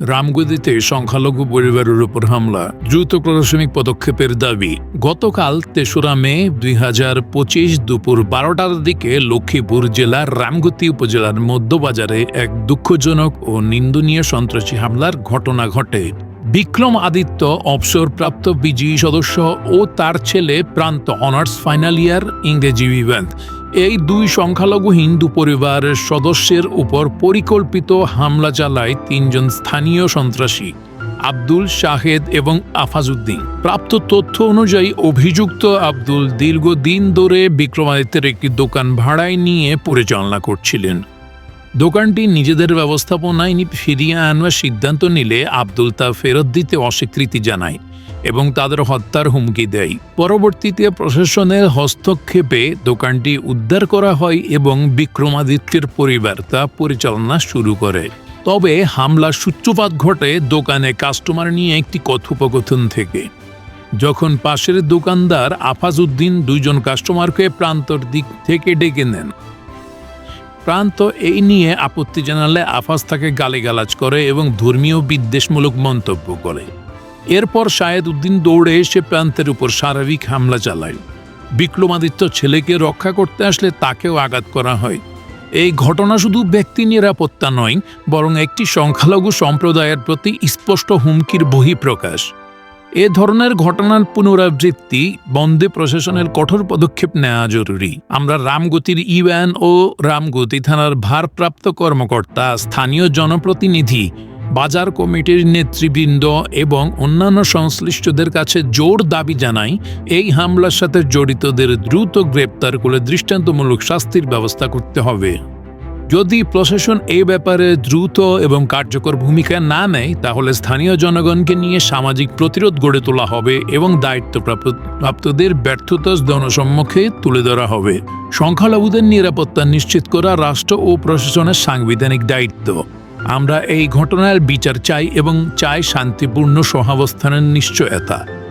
রামগদিতে সংখ্যালঘু পরিবারের উপর হামলা। দ্রুত প্রশাসনিক পদক্ষেপের দাবি, গতকাল তেসরা মে দুই হাজার পঁচিশ দুপুর বারোটার দিকে লক্ষ্মীপুর জেলার রামগতি উপজেলার মধ্যবাজারে এক দুঃখজনক ও নিন্দনীয় সন্ত্রাসী হামলার ঘটনা ঘটে। বিক্রম আদিত্য, অবসরপ্রাপ্ত বিজিই সদস্য ও তার ছেলে প্রান্ত অনার্স ফাইনাল ইয়ার ইংরেজি বিভাগ। এই দুই সংখ্যালঘু হিন্দু পরিবারের সদস্যের উপর পরিকল্পিত হামলা চালায় তিনজন স্থানীয় সন্ত্রাসী, আব্দুল শাহেদ এবং আফাজউদ্দিন। প্রাপ্ত তথ্য অনুযায়ী অভিযুক্ত আব্দুল দীর্ঘদিন ধরে বিক্রমাদিত্যের একটি দোকান ভাড়ায় নিয়ে পরিচালনা করছিলেন। দোকানটি নিজেদের ব্যবস্থাপনায় ফিরিয়ে আনার সিদ্ধান্ত নিলে আব্দুল তা ফেরত দিতে অস্বীকৃতি জানায়। এবং তাদের হত্যার হুমকি দেয়। পরবর্তীতে প্রশাসনের হস্তক্ষেপে দোকানটি উদ্ধার করা হয় এবং বিক্রমাদিত্যের পরিবার তা পরিচালনা শুরু করে। তবে হামলার সূত্রপাত ঘটে দোকানে কাস্টমার নিয়ে একটি কথোপকথন থেকে। যখন পাশের দোকানদার আফাজউদ্দিন দুইজন কাস্টমারকে প্রান্তর দিক থেকে ডেকে নেন। প্রান্ত এই নিয়ে আপত্তি জানালে আফাজ তাকে গালিগালাজ করে এবং ধর্মীয় বিদ্বেষমূলক মন্তব্য করে। এরপর শাহেদ উদ্দিন দৌড়ে এসে প্রান্তের উপর শারীরিক হামলা চালায়। বিক্রমাদিত্য ছেলেকে রক্ষা করতে আসলে তাকেও আঘাত করা হয়। এই ঘটনা শুধু ব্যক্তি নিরাপত্তা নয়, বরং একটি সংখ্যালঘু সম্প্রদায়ের প্রতি স্পষ্ট হুমকির বহিঃপ্রকাশ। এ ধরনের ঘটনার পুনরাবৃত্তি বন্দে প্রশাসনের কঠোর পদক্ষেপ নেওয়া জরুরি। আমরা রামগতির ইউএন ও রামগতি থানার ভারপ্রাপ্ত কর্মকর্তা, স্থানীয় জনপ্রতিনিধি বাজার কমিটির নেতৃবৃন্দ এবং অন্যান্য সংশ্লিষ্টদের কাছে জোর দাবি জানাই এই হামলার সাথে জড়িতদের দ্রুত গ্রেপ্তার করে দৃষ্টান্তমূলক শাস্তির ব্যবস্থা করতে হবে। যদি প্রশাসন এই ব্যাপারে দ্রুত এবং কার্যকর ভূমিকা না নেয়, তাহলে স্থানীয় জনগণকে নিয়ে সামাজিক প্রতিরোধ গড়ে তোলা হবে এবং দায়িত্বপ্রাপ্ত- প্রাপ্তদের ব্যর্থতা জনসম্মুখে তুলে ধরা হবে। সংখ্যালঘুদের নিরাপত্তা নিশ্চিত করা রাষ্ট্র ও প্রশাসনের সাংবিধানিক দায়িত্ব। আমরা এই ঘটনার বিচার চাই এবং চাই শান্তিপূর্ণ সহাবস্থানের নিশ্চয়তা।